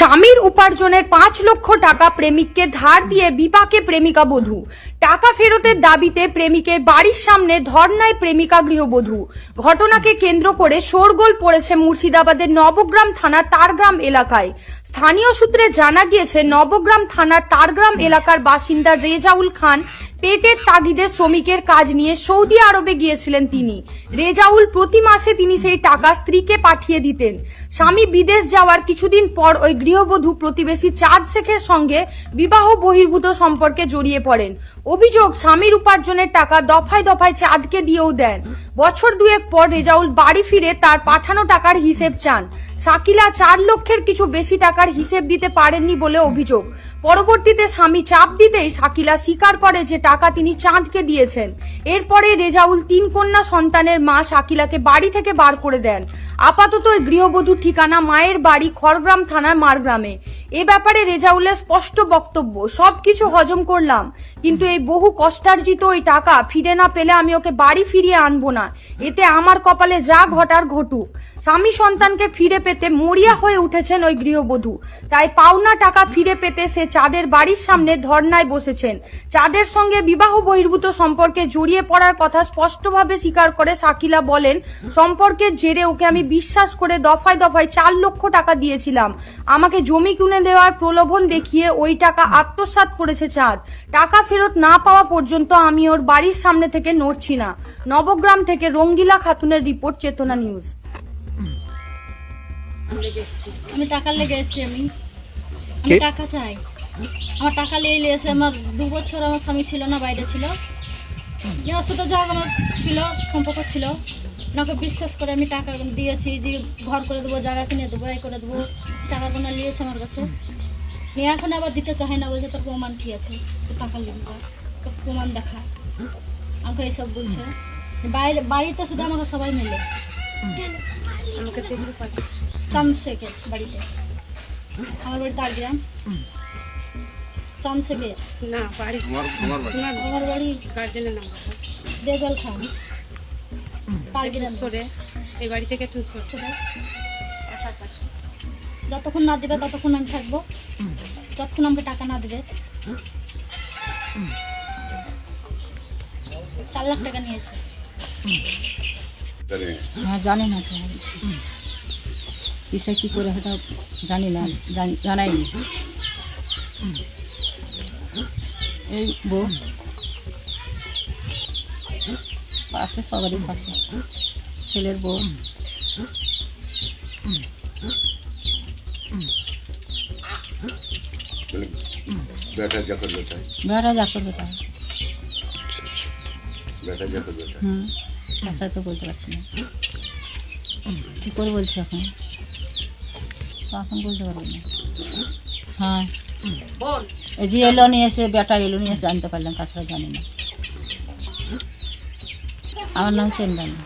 স্বামীর উপার্জনের পাঁচ লক্ষ টাকা প্রেমিককে ধার দিয়ে বিপাকে প্রেমিকা বধূ। টাকা ফেরতের দাবিতে প্রেমিকের বাড়ির সামনে ধর্নায় প্রেমিকা গৃহবধূ। ঘটনাকে কেন্দ্র করে শোরগোল পড়েছে মুর্শিদাবাদের নবগ্রাম থানা তারগ্রাম এলাকায়। স্থানীয় সূত্রে জানা গিয়েছে, নবগ্রাম থানার তারগ্রাম এলাকার বাসিন্দা রেজাউল খান পেটের তাগিদে শ্রমিকের কাজ নিয়ে সৌদি আরবে গিয়েছিলেন তিনি। রেজাউল প্রতি মাসে তিনি সেই টাকা স্ত্রীকে পাঠিয়ে দিতেন। স্বামী বিদেশ যাওয়ার কিছুদিন পর ওই গৃহবধূ প্রতিবেশী চাঁদ শেখের সঙ্গে বিবাহ বহির্ভূত সম্পর্কে জড়িয়ে পড়েন। অভিযোগ, স্বামীর উপার্জনের টাকা দফায় দফায় চাঁদকে দিয়েও দেন। বছর দুয়েক পর রেজাউল বাড়ি ফিরে তার পাঠানো টাকার হিসেব চান। শাকিলা চার লক্ষের কিছু বেশি টাকার হিসেব দিতে পারেননি বলে অভিযোগ। পরবর্তীতে স্বামী চাপ দিতেই শাকিলা স্বীকার করে যে টাকা তিনি চাঁদকে দিয়েছেন। এরপরে রেজাউল তিন কন্যা সন্তানের মা শাকিলাকে বাড়ি থেকে বার করে দেন। আপাতত ওই গৃহবধূর ঠিকানা মায়ের বাড়ি খড়গ্রাম থানার মারগ্রামে। এ ব্যাপারে রেজাউলের স্পষ্ট বক্তব্য, সবকিছু হজম করলাম, কিন্তু এই বহু কষ্টার্জিত ওই টাকা ফিরে না পেলে আমি ওকে বাড়ি ফিরিয়ে আনব না। এতে আমার কপালে যা ঘটার ঘটুক। স্বামী সন্তানকে ফিরে পেতে মরিয়া হয়ে উঠেছেন ওই গৃহবধূ। তাই পাওনা টাকা ফিরে পেতে সে চাঁদের বাড়ির সামনে ধর্নায় বসেছেন। চাঁদের সঙ্গে বিবাহ বহির্ভূত সম্পর্কে জড়িয়ে পড়ার কথা স্পষ্টভাবে স্বীকার করে শাকিলা বলেন, সম্পর্কের জেরে ওকে আমি বিশ্বাস করে দফায় দফায় চার লক্ষ টাকা দিয়েছিলাম। আমাকে জমি কিনে দেওয়ার প্রলোভন দেখিয়ে ওই টাকা আত্মসাৎ করেছে চাঁদ। টাকা ফেরত না পাওয়া পর্যন্ত আমি ওর বাড়ির সামনে থেকে নড়ছি না। নবগ্রাম থেকে রঙ্গিলা খাতুনের রিপোর্ট চেতনা নিউজ। আমি টাকা লেগে এসেছি আমি। আমি টাকা চাই। আমার টাকা লেগে এসে আমার দু বছর আমার স্বামী ছিল না বাইরে ছিল। সাথে যা আমার ছিল সম্পর্ক ছিল। ওনাকে বিশ্বাস করে আমি টাকা দিয়েছি যে ঘর করে দেবো জায়গা কিনে দেবো এ করে দেবো টাকা গোনা নিয়েছে আমার কাছে। নিয়ে এখন আবার দিতে চাই না বলছে তোর প্রমাণ কী আছে? তোর টাকা লিখবে তোর প্রমাণ দেখা। আমাকে এইসব বলছে। বাইরে বাড়িতে শুধু আমাকে সবাই মিলে। আমাকে শেখের বাড়িতে? আমার বাড়ি তারগ্রাম চাঁদ শেখের না বাড়ি আমার বাড়ি গার্জেনের নাম। রেজল খান। সরে এই বাড়ি থেকে একটু সরে। যতক্ষণ না দেবে ততক্ষণ আমি থাকব। যতক্ষণ আমাকে টাকা না দেবে। চার লাখ টাকা নিয়েছে। হ্যাঁ জানি না তো। কিসে কী করে হয়তো জানি না। জানি- জানাইনি। এই বউ। আছে সবারই কাছে ছেলের বউ। যা করবে হুম তো বলতে পারছি না। কী করে এখন? না। হ্যাঁ। জি এলো নিয়ে এসে বেটা এলো নিয়ে এসে জানতে পারলাম কাছাড়া জানি না। আমার নাম চেন্দানি